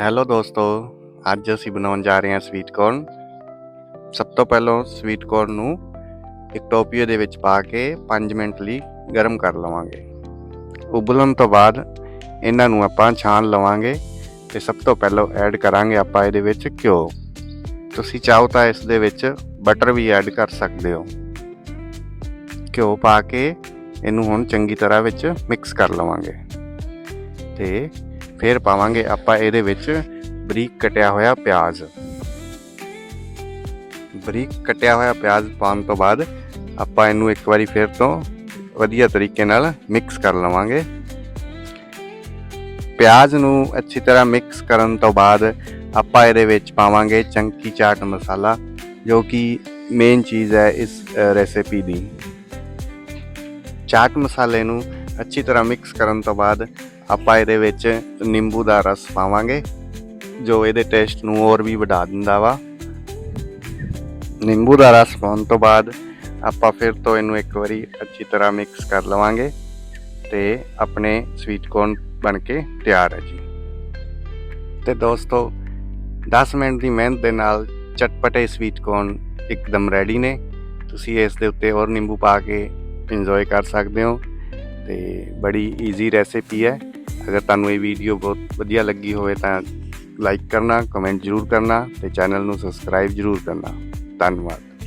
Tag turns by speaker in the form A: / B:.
A: Hello ਦੋਸਤੋ, ਅੱਜ ਅਸੀਂ ਬਣਾਉਣ ਜਾ ਰਹੇ ਹਾਂ ਸਵੀਟ ਕੋਰਨ ਸਭ ਤੋਂ ਪਹਿਲਾਂ ਸਵੀਟ ਕੋਰਨ ਨੂੰ ਇੱਕ ਟੋਪੀਏ ਦੇ ਵਿੱਚ ਪਾ ਕੇ 5 ਮਿੰਟ ਲਈ ਗਰਮ ਕਰ ਲਵਾਂਗੇ। ਉਬਲਣ ਤੋਂ ਬਾਅਦ ਇਹਨਾਂ ਨੂੰ ਆਪਾਂ ਛਾਣ ਲਵਾਂਗੇ ਤੇ ਸਭ ਤੋਂ ਪਹਿਲਾਂ ਐਡ ਕਰਾਂਗੇ ਆਪਾਂ ਇਹਦੇ ਵਿੱਚ ਘਿਓ। ਤੁਸੀਂ ਚਾਹੋ ਤਾਂ ਇਸ ਦੇ ਵਿੱਚ ਬਟਰ ਵੀ ਐਡ ਕਰ ਸਕਦੇ ਹੋ। ਘਿਓ ਪਾ ਕੇ ਇਹਨੂੰ ਹੁਣ ਚੰਗੀ ਤਰ੍ਹਾਂ ਵਿੱਚ ਮਿਕਸ ਕਰ ਲਵਾਂਗੇ। ਤੇ ਫਿਰ ਪਾਵਾਂਗੇ ਆਪਾਂ ਇਹਦੇ ਵਿੱਚ ਬਰੀਕ ਕਟਿਆ ਹੋਇਆ ਪਿਆਜ਼। ਬਰੀਕ ਕਟਿਆ ਹੋਇਆ ਪਿਆਜ਼ ਪਾਉਣ ਤੋਂ ਬਾਅਦ ਆਪਾਂ ਇਹਨੂੰ ਇੱਕ ਵਾਰੀ ਫਿਰ ਤੋਂ ਵਧੀਆ ਤਰੀਕੇ ਨਾਲ ਮਿਕਸ ਕਰ ਲਵਾਂਗੇ। ਪਿਆਜ਼ ਨੂੰ ਅੱਛੀ ਤਰ੍ਹਾਂ ਮਿਕਸ ਕਰਨ ਤੋਂ ਬਾਅਦ ਆਪਾਂ ਇਹਦੇ ਵਿੱਚ ਪਾਵਾਂਗੇ ਚੰਕੀ ਚਾਟ ਮਸਾਲਾ, ਜੋ ਕਿ ਮੇਨ ਚੀਜ਼ ਹੈ ਇਸ ਰੈਸਿਪੀ ਦੀ। ਚਾਟ ਮਸਾਲੇ ਨੂੰ ਅੱਛੀ ਤਰ੍ਹਾਂ ਮਿਕਸ ਕਰਨ ਤੋਂ ਬਾਅਦ ਆਪਾਂ ਇਹਦੇ ਵਿੱਚ ਨਿੰਬੂ ਦਾ ਰਸ ਪਾਵਾਂਗੇ, ਜੋ ਇਹਦੇ ਟੇਸਟ ਨੂੰ ਹੋਰ ਵੀ ਵਧਾ ਦਿੰਦਾ ਵਾ। ਨਿੰਬੂ ਦਾ ਰਸ ਪਾਉਣ ਤੋਂ ਬਾਅਦ ਆਪਾਂ ਫਿਰ ਤੋਂ ਇਹਨੂੰ ਇੱਕ ਵਾਰੀ ਅੱਛੀ ਤਰ੍ਹਾਂ ਮਿਕਸ ਕਰ ਲਵਾਂਗੇ ਤੇ ਆਪਣੇ ਸਵੀਟ ਕੋਰਨ ਬਣ ਕੇ ਤਿਆਰ ਹੈ ਜੀ। ਤੇ ਦੋਸਤੋ 10 ਮਿੰਟ ਦੀ ਮਿਹਨਤ ਦੇ ਨਾਲ ਚਟਪਟੇ ਸਵੀਟ ਕੋਰਨ ਇੱਕਦਮ ਰੈਡੀ ਨੇ। ਤੁਸੀਂ ਇਸ ਦੇ ਉੱਤੇ ਹੋਰ ਨਿੰਬੂ ਪਾ ਕੇ ਇੰਜੋਏ ਕਰ ਸਕਦੇ ਹੋ ਤੇ ਬੜੀ ਈਜ਼ੀ ਰੈਸਿਪੀ ਹੈ। ਅਗਰ ਤੁਹਾਨੂੰ ਇਹ ਵੀਡੀਓ ਬਹੁਤ ਵਧੀਆ ਲੱਗੀ ਹੋਵੇ ਤਾਂ ਲਾਈਕ ਕਰਨਾ ਕਮੈਂਟ ਜ਼ਰੂਰ ਕਰਨਾ ਤੇ ਚੈਨਲ ਨੂੰ ਸਬਸਕ੍ਰਾਈਬ ਜ਼ਰੂਰ ਕਰਨਾ। ਧੰਨਵਾਦ।